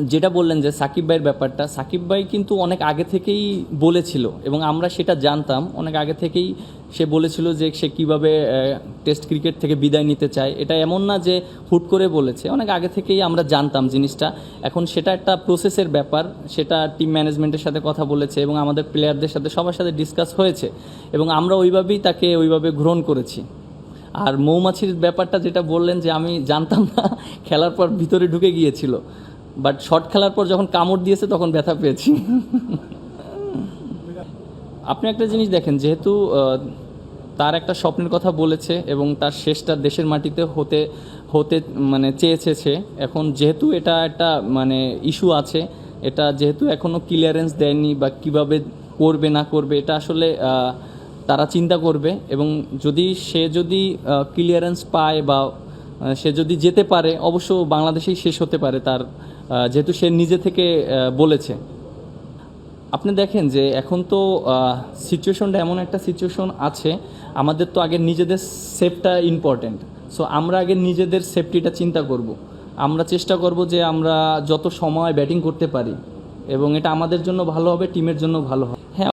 যেটা বললেন যে সাকিব ভাইয়ের ব্যাপারটা, সাকিব ভাই কিন্তু অনেক আগে থেকেই বলেছিল এবং আমরা সেটা জানতাম। অনেক আগে থেকেই সে বলেছিল যে সে কীভাবে টেস্ট ক্রিকেট থেকে বিদায় নিতে চায়। এটা এমন না যে হুট করে বলেছে। অনেক আগে থেকেই আমরা জানতাম জিনিসটা। এখন সেটা একটা প্রসেসের ব্যাপার। সেটা টিম ম্যানেজমেন্টের সাথে কথা বলেছে এবং আমাদের প্লেয়ারদের সাথে, সবার সাথে ডিসকাস হয়েছে এবং আমরা ওইভাবেই তাকে ওইভাবে গ্রহণ করেছি। আর মৌমাছির ব্যাপারটা যেটা বললেন যে আমি জানতাম না, খেলার পর ভিতরে ঢুকে গিয়েছিল। বাট শর্ট খেলার পর যখন কামড় দিয়েছে, তখন ব্যথা পেয়েছি। আপনি একটা জিনিস দেখেন, যেহেতু তার একটা স্বপ্নের কথা বলেছে এবং তার শেষটা দেশের মাটিতে হতে হতে মানে চেয়েছে সে এখন যেহেতু এটা একটা মানে ইস্যু আছে, এটা যেহেতু এখনও ক্লিয়ারেন্স দেয়নি বা কীভাবে করবে, না করবে, এটা আসলে তারা চিন্তা করবে এবং যদি সে যদি ক্লিয়ারেন্স পায় বা সে যদি যেতে পারে, অবশ্য বাংলাদেশেই শেষ হতে পারে তার যেহেতু সে নিজে থেকে বলেছে। আপনি দেখেন যে এখন তো সিচুয়েশনটা এমন একটা সিচুয়েশন আছে, আমাদের তো আগে নিজেদের সেফটা ইম্পর্ট্যান্ট সো আমরা আগে নিজেদের সেফটিটা চিন্তা করব। আমরা চেষ্টা করব যে আমরা যত সময় ব্যাটিং করতে পারি, এবং এটা আমাদের জন্য ভালো হবে, টিমের জন্য ভালো হবে।